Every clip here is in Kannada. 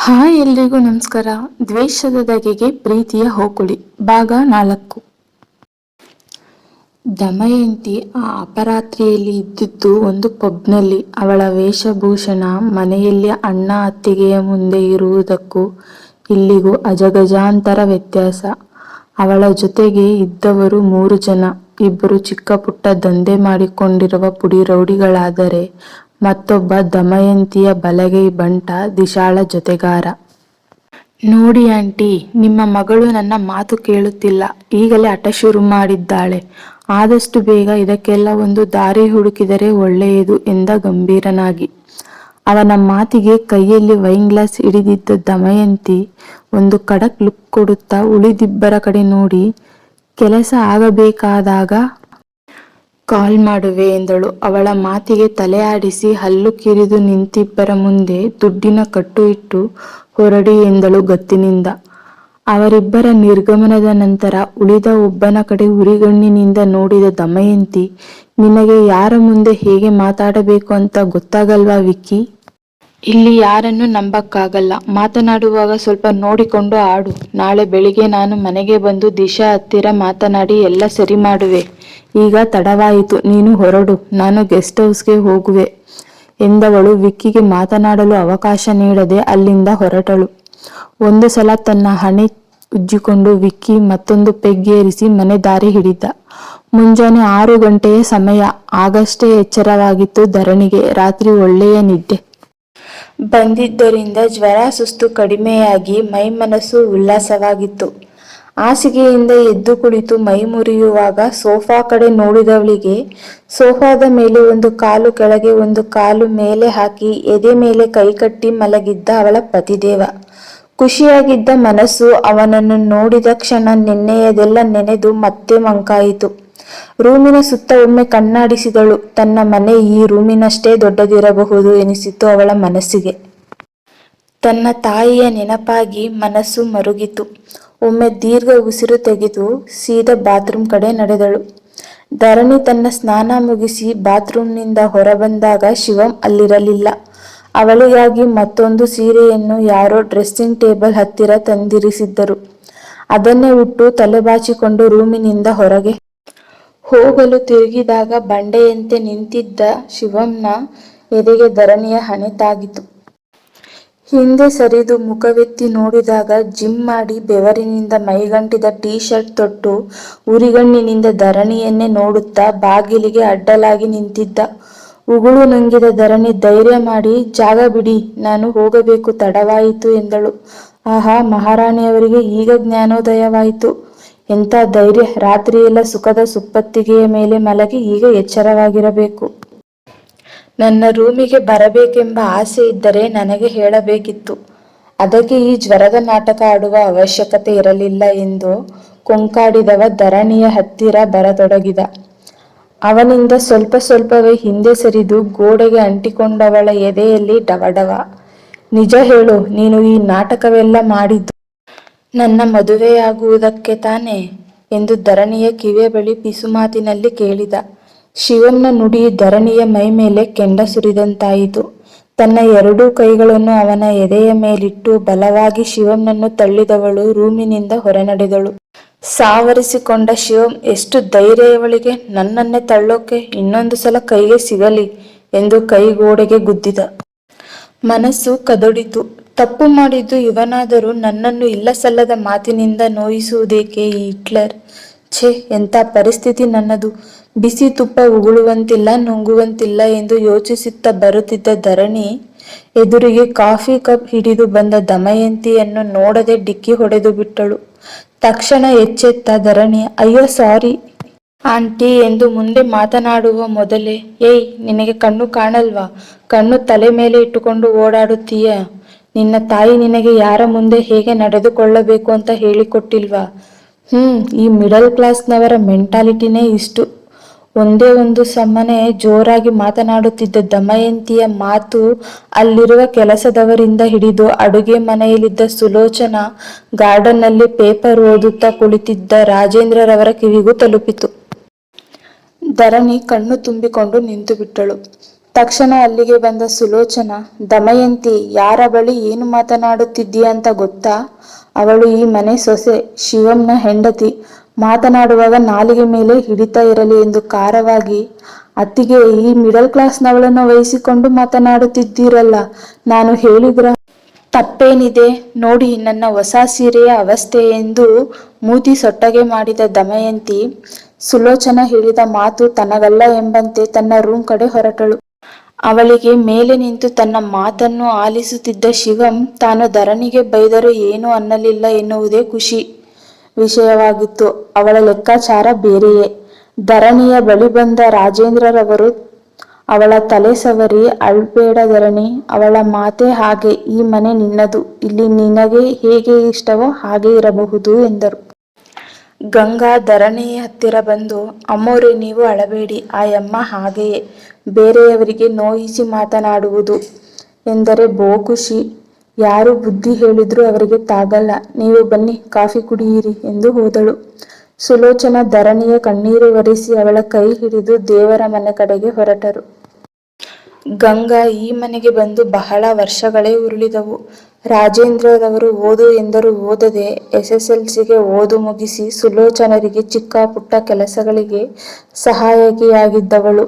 ಹಾಯ್ ಎಲ್ರಿಗೂ ನಮಸ್ಕಾರ. ದ್ವೇಷದ ದಗೆಗೆ ಪ್ರೀತಿಯ ಹೋಕುಳಿ, ಭಾಗ ನಾಲ್ಕು. ದಮಯಂತಿ ಆ ಅಪರಾತ್ರಿಯಲ್ಲಿ ಇದ್ದಿದ್ದು ಒಂದು ಪಬ್ನಲ್ಲಿ. ಅವಳ ವೇಷಭೂಷಣ, ಮನೆಯಲ್ಲಿ ಅಣ್ಣ ಅತ್ತಿಗೆಯ ಮುಂದೆ ಇರುವುದಕ್ಕೂ ಇಲ್ಲಿಗೂ ಅಜಗಜಾಂತರ ವ್ಯತ್ಯಾಸ. ಅವಳ ಜೊತೆಗೆ ಇದ್ದವರು ಮೂರು ಜನ. ಇಬ್ಬರು ಚಿಕ್ಕ ಪುಟ್ಟ ದಂಧೆ ಮಾಡಿಕೊಂಡಿರುವ ಪುಡಿ ರೌಡಿಗಳಾದರೆ ಮತ್ತೊಬ್ಬ ದಮಯಂತಿಯ ಬಲಗೈ ಬಂಟ ದಿಶಾಳ ಜೊತೆಗಾರ. ನೋಡಿ ಆಂಟಿ, ನಿಮ್ಮ ಮಗಳು ನನ್ನ ಮಾತು ಕೇಳುತ್ತಿಲ್ಲ. ಈಗಲೇ ಹಠ ಶುರು ಮಾಡಿದ್ದಾಳೆ. ಆದಷ್ಟು ಬೇಗ ಇದಕ್ಕೆಲ್ಲ ಒಂದು ದಾರಿ ಹುಡುಕಿದರೆ ಒಳ್ಳೆಯದು ಎಂದ ಗಂಭೀರನಾಗಿ. ಅವನ ಮಾತಿಗೆ ಕೈಯಲ್ಲಿ ವೈನ್ ಗ್ಲಾಸ್ ಹಿಡಿದಿದ್ದ ದಮಯಂತಿ ಒಂದು ಕಡಕ್ ಲುಕ್ ಕೊಡುತ್ತಾ ಉಳಿದಿಬ್ಬರ ಕಡೆ ನೋಡಿ, ಕೆಲಸ ಆಗಬೇಕಾದಾಗ ಕಾಲ್ ಮಾಡುವೆ ಎಂದಳು. ಅವಳ ಮಾತಿಗೆ ತಲೆ ಆಡಿಸಿ ಹಲ್ಲು ಕಿರಿದು ನಿಂತಿಬ್ಬರ ಮುಂದೆ ದುಡ್ಡಿನ ಕಟ್ಟು ಇಟ್ಟು, ಹೊರಡಿ ಎಂದಳು ಗತ್ತಿನಿಂದ. ಅವರಿಬ್ಬರ ನಿರ್ಗಮನದ ನಂತರ ಉಳಿದ ಒಬ್ಬನ ಕಡೆ ಉರಿಗಣ್ಣಿನಿಂದ ನೋಡಿದ ದಮಯಂತಿ, ನಿನಗೆ ಯಾರ ಮುಂದೆ ಹೇಗೆ ಮಾತಾಡಬೇಕು ಅಂತ ಗೊತ್ತಾಗಲ್ವಾ ವಿಕ್ಕಿ? ಇಲ್ಲಿ ಯಾರನ್ನು ನಂಬಕ್ಕಾಗಲ್ಲ. ಮಾತನಾಡುವಾಗ ಸ್ವಲ್ಪ ನೋಡಿಕೊಂಡು ಆಡು. ನಾಳೆ ಬೆಳಿಗ್ಗೆ ನಾನು ಮನೆಗೆ ಬಂದು ದಿಶಾ ಹತ್ತಿರ ಮಾತನಾಡಿ ಎಲ್ಲ ಸರಿ ಮಾಡುವೆ. ಈಗ ತಡವಾಯಿತು. ನೀನು ಹೊರಡು. ನಾನು ಗೆಸ್ಟ್ ಹೌಸ್ಗೆ ಹೋಗುವೆ ಎಂದವಳು ವಿಕ್ಕಿಗೆ ಮಾತನಾಡಲು ಅವಕಾಶ ನೀಡದೆ ಅಲ್ಲಿಂದ ಹೊರಟಳು. ಒಂದು ಸಲ ತನ್ನ ಹಣೆ ಉಜ್ಜಿಕೊಂಡು ವಿಕ್ಕಿ ಮತ್ತೊಂದು ಪೆಗ್ಗೇರಿಸಿ ಮನೆ ದಾರಿ ಹಿಡಿದ. ಮುಂಜಾನೆ ಆರು ಗಂಟೆಯ ಸಮಯ. ಆಗಷ್ಟೇ ಎಚ್ಚರವಾಗಿತ್ತು ಧರಣಿಗೆ. ರಾತ್ರಿ ಒಳ್ಳೆಯ ನಿದ್ದೆ. ಬಂದಿದ್ದರಿಂದ ಜ್ವರ ಸುಸ್ತು ಕಡಿಮೆಯಾಗಿ ಮೈ ಮನಸ್ಸು ಉಲ್ಲಾಸವಾಗಿತ್ತು. ಹಾಸಿಗೆಯಿಂದ ಎದ್ದು ಕುಳಿತು ಮೈ ಮುರಿಯುವಾಗ ಸೋಫಾ ಕಡೆ ನೋಡಿದವಳಿಗೆ ಸೋಫಾದ ಮೇಲೆ ಒಂದು ಕಾಲು ಕೆಳಗೆ ಒಂದು ಕಾಲು ಮೇಲೆ ಹಾಕಿ ಎದೆ ಮೇಲೆ ಕೈಕಟ್ಟಿ ಮಲಗಿದ್ದ ಅವಳ ಪತಿದೇವ. ಖುಷಿಯಾಗಿದ್ದ ಮನಸ್ಸು ಅವನನ್ನು ನೋಡಿದ ಕ್ಷಣ ನಿನ್ನೆಯದೆಲ್ಲ ನೆನೆದು ಮತ್ತೆ ಮಂಕಾಯಿತು. ರೂಮಿನ ಸುತ್ತ ಒಮ್ಮೆ ಕಣ್ಣಾಡಿಸಿದಳು. ತನ್ನ ಮನೆ ಈ ರೂಮಿನಷ್ಟೇ ದೊಡ್ಡದಿರಬಹುದು ಎನಿಸಿತು ಅವಳ ಮನಸ್ಸಿಗೆ. ತನ್ನ ತಾಯಿಯ ನೆನಪಾಗಿ ಮನಸ್ಸು ಮರುಗಿತು. ಒಮ್ಮೆ ದೀರ್ಘ ಉಸಿರು ತೆಗೆದು ಸೀದ ಬಾತ್ರೂಮ್ ಕಡೆ ನಡೆದಳು. ಧರಣಿ ತನ್ನ ಸ್ನಾನ ಮುಗಿಸಿ ಬಾತ್ರೂಮ್ನಿಂದ ಹೊರಬಂದಾಗ ಶಿವಂ ಅಲ್ಲಿರಲಿಲ್ಲ. ಅವಳಿಗಾಗಿ ಮತ್ತೊಂದು ಸೀರೆಯನ್ನು ಯಾರೋ ಡ್ರೆಸ್ಸಿಂಗ್ ಟೇಬಲ್ ಹತ್ತಿರ ತಂದಿರಿಸಿದ್ದರು. ಅದನ್ನೇ ಉಟ್ಟು ತಲೆಬಾಚಿಕೊಂಡು ರೂಮಿನಿಂದ ಹೊರಗೆ. ಹೋಗಲು ತಿರುಗಿದಾಗ ಬಂಡೆಯಂತೆ ನಿಂತಿದ್ದ ಶಿವಂನ ಎದೆಗೆ ಧರಣಿಯ ಹಣೆ ತಾಗಿತು. ಹಿಂದೆ ಸರಿದು ಮುಖವೆತ್ತಿ ನೋಡಿದಾಗ ಜಿಮ್ ಮಾಡಿ ಬೆವರಿನಿಂದ ಮೈಗಂಟಿದ ಟೀ ಶರ್ಟ್ ತೊಟ್ಟು ಉರಿಗಣ್ಣಿನಿಂದ ಧರಣಿಯನ್ನೇ ನೋಡುತ್ತಾ ಬಾಗಿಲಿಗೆ ಅಡ್ಡಲಾಗಿ ನಿಂತಿದ್ದ. ಉಗುಳು ನುಂಗಿದ ಧರಣಿ ಧೈರ್ಯ ಮಾಡಿ, ಜಾಗ ಬಿಡಿ, ನಾನು ಹೋಗಬೇಕು, ತಡವಾಯಿತು ಎಂದಳು. ಆಹಾ, ಮಹಾರಾಣಿಯವರಿಗೆ ಈಗ ಜ್ಞಾನೋದಯವಾಯಿತು. ಎಂಥ ಧೈರ್ಯ, ರಾತ್ರಿಯೆಲ್ಲ ಸುಖದ ಸುಪ್ಪತ್ತಿಗೆಯ ಮೇಲೆ ಮಲಗಿ ಈಗ ಎಚ್ಚರವಾಗಿರಬೇಕು. ನನ್ನ ರೂಮಿಗೆ ಬರಬೇಕೆಂಬ ಆಸೆ ಇದ್ದರೆ ನನಗೆ ಹೇಳಬೇಕಿತ್ತು. ಅದಕ್ಕೆ ಈ ಜ್ವರದ ನಾಟಕ ಆಡುವ ಅವಶ್ಯಕತೆ ಇರಲಿಲ್ಲ ಎಂದು ಕೊಂಕಾಡಿದವ ಧರಣಿಯ ಹತ್ತಿರ ಬರತೊಡಗಿದ. ಅವನಿಂದ ಸ್ವಲ್ಪ ಸ್ವಲ್ಪವೇ ಹಿಂದೆ ಸರಿದು ಗೋಡೆಗೆ ಅಂಟಿಕೊಂಡವಳ ಎದೆಯಲ್ಲಿ ಡವಡವ. ನಿಜ ಹೇಳು, ನೀನು ಈ ನಾಟಕವೆಲ್ಲ ಮಾಡಿದ್ದು ನನ್ನ ಮದುವೆಯಾಗುವುದಕ್ಕೆ ತಾನೇ? ಎಂದು ಧರಣಿಯ ಕಿವಿಯ ಬಳಿ ಪಿಸುಮಾತಿನಲ್ಲಿ ಕೇಳಿದ. ಶಿವನ ನುಡಿ ಧರಣಿಯ ಮೈ ಮೇಲೆ ಕೆಂಡ ಸುರಿದಂತಾಯಿತು. ತನ್ನ ಎರಡೂ ಕೈಗಳನ್ನು ಅವನ ಎದೆಯ ಮೇಲಿಟ್ಟು ಬಲವಾಗಿ ಶಿವನನ್ನು ತಳ್ಳಿದವಳು ರೂಮಿನಿಂದ ಹೊರನಡೆದಳು. ಸಾವರಿಸಿಕೊಂಡ ಶಿವಂ, ಎಷ್ಟು ಧೈರ್ಯವಳಿಗೆ ನನ್ನನ್ನೇ ತಳ್ಳೋಕೆ ಇನ್ನೊಂದು ಸಲ ಕೈಗೆ ಸಿಗಲಿ ಎಂದು ಕೈಗೋಡೆಗೆ ಗುದ್ದಿದ. ಮನಸ್ಸು ಕದಡಿತು. ತಪ್ಪು ಮಾಡಿದ್ದು ಇವನಾದರೂ ನನ್ನನ್ನು ಇಲ್ಲಸಲ್ಲದ ಮಾತಿನಿಂದ ನೋಯಿಸುವುದೇಕೆ ಈ ಹಿಟ್ಲರ್? ಛೇ, ಎಂಥ ಪರಿಸ್ಥಿತಿ ನನ್ನದು. ಬಿಸಿ ತುಪ್ಪ ಉಗುಳುವಂತಿಲ್ಲ, ನುಂಗುವಂತಿಲ್ಲ ಎಂದು ಯೋಚಿಸುತ್ತಾ ಬರುತ್ತಿದ್ದ ಧರಣಿ ಎದುರಿಗೆ ಕಾಫಿ ಕಪ್ ಹಿಡಿದು ಬಂದ ದಮಯಂತಿಯನ್ನು ನೋಡದೆ ಡಿಕ್ಕಿ ಹೊಡೆದು ಬಿಟ್ಟಳು. ತಕ್ಷಣ ಎಚ್ಚೆತ್ತ ಧರಣಿ, ಅಯ್ಯೋ, ಸಾರಿ. ಆಂಟಿ, ಎಂದು ಮುಂದೆ ಮಾತನಾಡುವ ಮೊದಲೇ, ಏಯ್, ನಿನಗೆ ಕಣ್ಣು ಕಾಣಲ್ವಾ? ಕಣ್ಣು ತಲೆ ಮೇಲೆ ಇಟ್ಟುಕೊಂಡು ಓಡಾಡುತ್ತೀಯ? ನಿನ್ನ ತಾಯಿ ನಿನಗೆ ಯಾರ ಮುಂದೆ ಹೇಗೆ ನಡೆದುಕೊಳ್ಳಬೇಕು ಅಂತ ಹೇಳಿಕೊಟ್ಟಿಲ್ವಾ? ಹ್ಮ್, ಈ ಮಿಡಲ್ ಕ್ಲಾಸ್ನವರ ಮೆಂಟಾಲಿಟಿನೇ ಇಷ್ಟು. ಒಂದೇ ಒಂದು ಸಮನೆ ಜೋರಾಗಿ ಮಾತನಾಡುತ್ತಿದ್ದ ದಮಯಂತಿಯ ಮಾತು ಅಲ್ಲಿರುವ ಕೆಲಸದವರಿಂದ ಹಿಡಿದು ಅಡುಗೆ ಮನೆಯಲ್ಲಿದ್ದ ಸುಲೋಚನಾ ಗಾರ್ಡನ್ನಲ್ಲಿ ಪೇಪರ್ ಓದುತ್ತಾ ಕುಳಿತಿದ್ದ ರಾಜೇಂದ್ರರವರ ಕಿವಿಗೂ ತಲುಪಿತು. ಧರಣಿ ಕಣ್ಣು ತುಂಬಿಕೊಂಡು ನಿಂತು ಬಿಟ್ಟಳು ತಕ್ಷಣ ಅಲ್ಲಿಗೆ ಬಂದ ಸುಲೋಚನ, ದಮಯಂತಿ, ಯಾರ ಬಳಿ ಏನು ಮಾತನಾಡುತ್ತಿದ್ದೀಯ ಅಂತ ಗೊತ್ತಾ ಅವಳು ಈ ಮನೆ ಸೊಸೆ ಶಿವಂನ ಹೆಂಡತಿ ಮಾತನಾಡುವಾಗ ನಾಲಿಗೆ ಮೇಲೆ ಹಿಡಿತಾ ಇರಲಿ ಎಂದು ಖಾರವಾಗಿ, ಅತ್ತಿಗೆ ಈ ಮಿಡಲ್ ಕ್ಲಾಸ್ನವಳನ್ನು ವಹಿಸಿಕೊಂಡು ಮಾತನಾಡುತ್ತಿದ್ದೀರಲ್ಲ, ನಾನು ಹೇಳಿದ್ರ ತಪ್ಪೇನಿದೆ, ನೋಡಿ ನನ್ನ ಹೊಸ ಸೀರೆಯ ಅವಸ್ಥೆ ಎಂದು ಮೂತಿ ಸೊಟ್ಟಗೆ ಮಾಡಿದ ದಮಯಂತಿ ಸುಲೋಚನ ಹೇಳಿದ ಮಾತು ತನಗಲ್ಲ ಎಂಬಂತೆ ತನ್ನ ರೂಮ್ ಕಡೆ ಹೊರಟಳು. ಅವಳಿಗೆ ಮೇಲೆ ನಿಂತು ತನ್ನ ಮಾತನ್ನು ಆಲಿಸುತ್ತಿದ್ದ ಶಿವಂ, ತಾನು ಧರಣಿಗೆ ಬೈದರೂ ಏನೂ ಅನ್ನಲಿಲ್ಲ ಎನ್ನುವುದೇ ಖುಷಿ. ವಿಷಯವಾಗಿತ್ತು. ಅವಳ ಲೆಕ್ಕಾಚಾರ ಬೇರೆಯೇ. ಧರಣಿಯ ಬಳಿ ಬಂದ ರಾಜೇಂದ್ರರವರು ಅವಳ ತಲೆ ಸವರಿ, ಅಳ್ಬೇಡ ಧರಣಿ, ಅವಳ ಮಾತೆ ಹಾಗೆ, ಈ ಮನೆ ನಿನ್ನದು. ಇಲ್ಲಿ ನಿನಗೆ ಹೇಗೆ ಇಷ್ಟವೋ ಹಾಗೆ ಇರಬಹುದು ಎಂದರು. ಗಂಗಾ ಧರಣಿಯ ಹತ್ತಿರ ಬಂದು, ಅಮ್ಮೋರೆ, ನೀವು ಅಳಬೇಡಿ. ಆ ಯಮ್ಮ ಹಾಗೆಯೇ. ಬೇರೆಯವರಿಗೆ ನೋಯಿಸಿ ಮಾತನಾಡುವುದು ಎಂದರೆ ಬೋ ಖುಷಿ ಯಾರು ಬುದ್ಧಿ ಹೇಳಿದ್ರೂ ಅವರಿಗೆ ತಾಗಲ್ಲ. ನೀವು ಬನ್ನಿ, ಕಾಫಿ ಕುಡಿಯಿರಿ ಎಂದು ಹೋದಳು. ಸುಲೋಚನ ಧರಣಿಯ ಕಣ್ಣೀರು ಒರೆಸಿ ಅವಳ ಕೈ ಹಿಡಿದು ದೇವರ ಮನೆ ಕಡೆಗೆ ಹೊರಟರು. ಗಂಗಾ ಈ ಮನೆಗೆ ಬಂದು ಬಹಳ ವರ್ಷಗಳೇ ಉರುಳಿದವು. ರಾಜೇಂದ್ರರವರು ಓದು ಎಂದರೂ. ಓದದೆ ಎಸ್ಎಸ್ಎಲ್ಸಿಗೆ ಓದು ಮುಗಿಸಿ ಸುಲೋಚನರಿಗೆ ಚಿಕ್ಕ ಪುಟ್ಟ ಕೆಲಸಗಳಿಗೆ ಸಹಾಯಕಿಯಾಗಿದ್ದವಳು.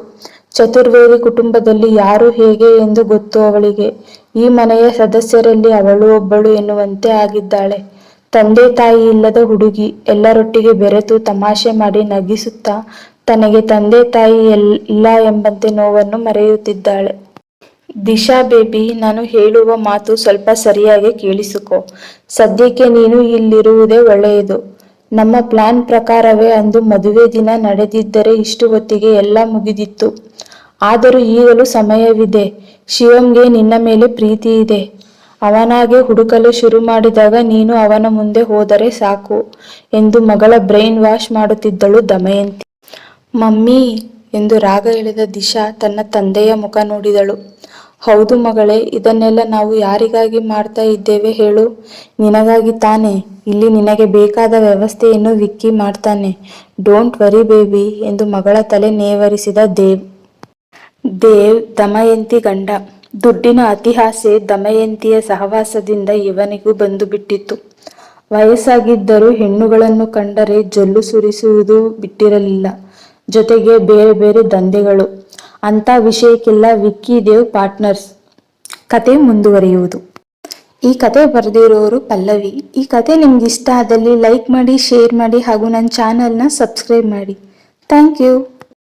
ಚತುರ್ವೇದಿ ಕುಟುಂಬದಲ್ಲಿ ಯಾರು ಹೇಗೆ ಎಂದು ಗೊತ್ತು ಅವಳಿಗೆ. ಈ ಮನೆಯ ಸದಸ್ಯರಲ್ಲಿ ಅವಳು ಒಬ್ಬಳು ಎನ್ನುವಂತೆ ಆಗಿದ್ದಾಳೆ. ತಂದೆ ತಾಯಿ ಇಲ್ಲದ ಹುಡುಗಿ ಎಲ್ಲರೊಟ್ಟಿಗೆ ಬೆರೆತು ತಮಾಷೆ ಮಾಡಿ ನಗಿಸುತ್ತಾ ತನಗೆ ತಂದೆ ತಾಯಿ ಇಲ್ಲ ಎಂಬಂತೆ ನೋವನ್ನು ಮರೆಯುತ್ತಿದ್ದಾಳೆ. ದಿಶಾ ಬೇಬಿ, ನಾನು ಹೇಳುವ ಮಾತು ಸ್ವಲ್ಪ ಸರಿಯಾಗಿ ಕೇಳಿಸಿಕೊ. ಸದ್ಯಕ್ಕೆ ನೀನು ಇಲ್ಲಿರುವುದೇ ಒಳ್ಳೆಯದು. ನಮ್ಮ ಪ್ಲಾನ್ ಪ್ರಕಾರವೇ ಅಂದು ಮದುವೆ ದಿನ ನಡೆದಿದ್ದರೆ ಇಷ್ಟು ಹೊತ್ತಿಗೆ ಎಲ್ಲ ಮುಗಿದಿತ್ತು. ಆದರೂ ಈಗಲೂ ಸಮಯವಿದೆ. ಶಿವಂಗೆ ನಿನ್ನ ಮೇಲೆ ಪ್ರೀತಿ ಇದೆ. ಅವನಾಗೆ ಹುಡುಕಲು ಶುರು ಮಾಡಿದಾಗ ನೀನು ಅವನ ಮುಂದೆ ಹೋದರೆ ಸಾಕು ಎಂದು ಮಗಳ ಬ್ರೈನ್ ವಾಶ್ ಮಾಡುತ್ತಿದ್ದಳು ದಮಯಂತಿ. ಮಮ್ಮಿ ಎಂದು ರಾಗ ಎಳೆದ ದಿಶಾ ತನ್ನ ತಂದೆಯ ಮುಖ ನೋಡಿದಳು. ಹೌದು ಮಗಳೇ, ಇದನ್ನೆಲ್ಲ ನಾವು ಯಾರಿಗಾಗಿ ಮಾಡ್ತಾ ಇದ್ದೇವೆ ಹೇಳು. ನಿನಗಾಗಿ ತಾನೆ. ಇಲ್ಲಿ ನಿನಗೆ ಬೇಕಾದ ವ್ಯವಸ್ಥೆಯನ್ನು ವಿಕ್ಕಿ ಮಾಡ್ತಾನೆ. ಡೋಂಟ್ ವರಿ ಬೇಬಿ ಎಂದು ಮಗಳ ತಲೆ ನೇವರಿಸಿದ ದೇವ್. ದೇವ್ ದಮಯಂತಿ ಗಂಡ. ದುಡ್ಡಿನ ಅತಿಹಾಸೆ ದಮಯಂತಿಯ ಸಹವಾಸದಿಂದ ಇವನಿಗೂ ಬಂದು ಬಿಟ್ಟಿತ್ತು ವಯಸ್ಸಾಗಿದ್ದರೂ ಹೆಣ್ಣುಗಳನ್ನು ಕಂಡರೆ ಜೊಲ್ಲು ಸುರಿಸುವುದು ಬಿಟ್ಟಿರಲಿಲ್ಲ. ಜೊತೆಗೆ ಬೇರೆ ಬೇರೆ ದಂಧೆಗಳು. ಅಂತ ವಿಷಯಕ್ಕೆಲ್ಲ ವಿಕ್ಕಿ ದೇವ್ ಪಾರ್ಟ್ನರ್ಸ್. ಕತೆ ಮುಂದುವರಿಯುವುದು. ಈ ಕತೆ ಬರೆದಿರೋರು ಪಲ್ಲವಿ. ಈ ಕತೆ ನಿಮ್ಗೆ ಇಷ್ಟ ಆದಲ್ಲಿ ಲೈಕ್ ಮಾಡಿ, ಶೇರ್ ಮಾಡಿ ಹಾಗೂ ನನ್ನ ಚಾನಲ್ನ ಸಬ್ಸ್ಕ್ರೈಬ್ ಮಾಡಿ. Thank you.